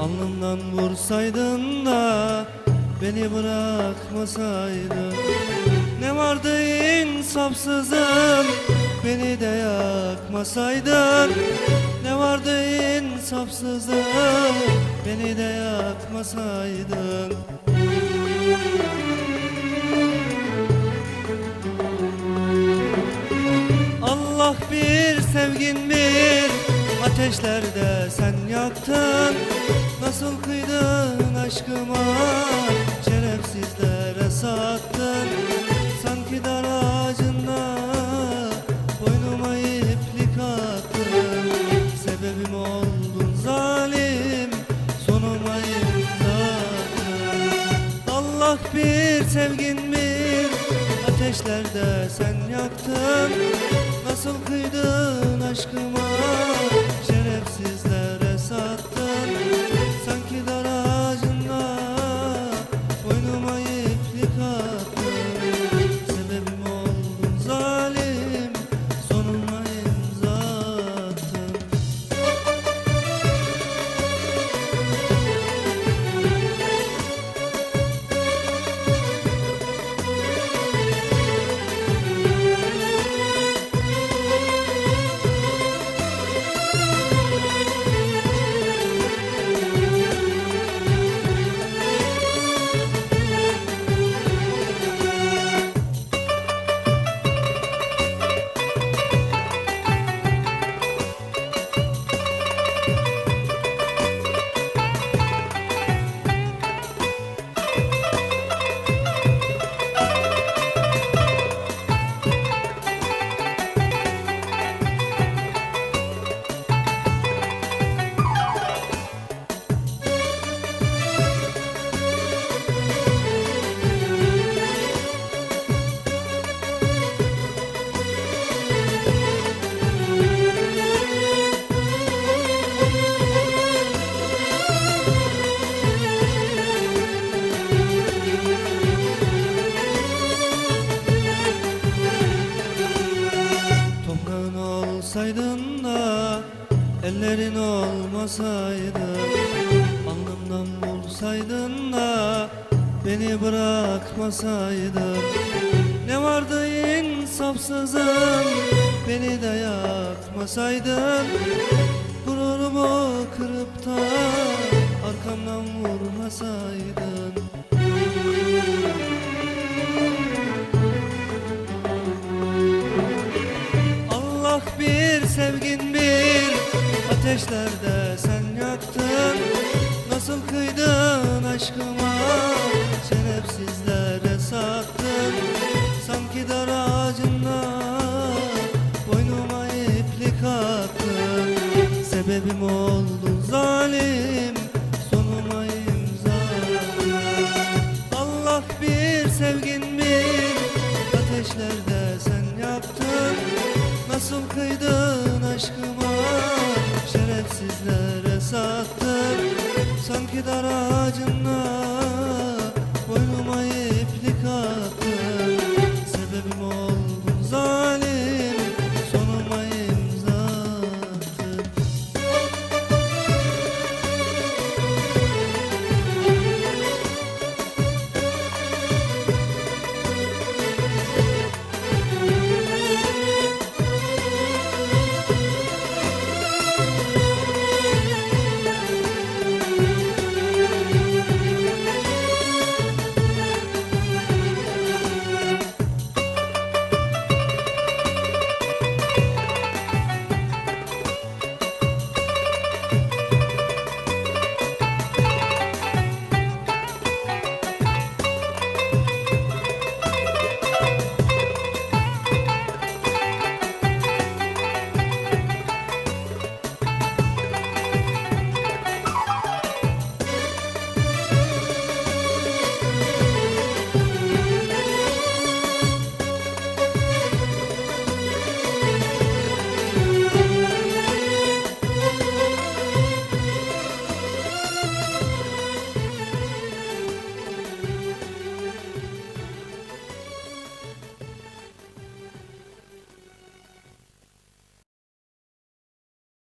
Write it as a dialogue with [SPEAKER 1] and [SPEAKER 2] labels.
[SPEAKER 1] Alnımdan vursaydın da Beni bırakmasaydın. Ne vardı insafsızın Beni de yakmasaydın. Ne vardı insafsızın Beni de yakmasaydın. Allah bir sevgin bir Ateşlerde sen yaktın. Nasıl kıydın aşkıma? Şerefsizlere sattın. Sanki dar ağacında Boynuma iplik attın. Sebebim oldun zalim Sonuma imzadın Allah bir sevgin bir Ateşlerde sen yaktın. Nasıl kıydın aşkıma Şerefsizlere sattın olsaydın da Ellerin olmasaydı Alnımdan vursaydın da Beni bırakmasaydın Ne vardı insafsızın Beni de yakmasaydın. Gururumu kırıp da Arkamdan vurmasaydın sevgin bir Ateşlerde sen yaktın Nasıl kıydın aşkıma? Şerefsizlere sattın. Sanki dar ağacında Boynuma iplik attın. Sebebim oldun zalim Sonuma imza. Allah bir sevgin bir Ateşlerde sen yaktın Nasıl kıydın aşkıma Şerefsizlere sattın Sanki dar ağacında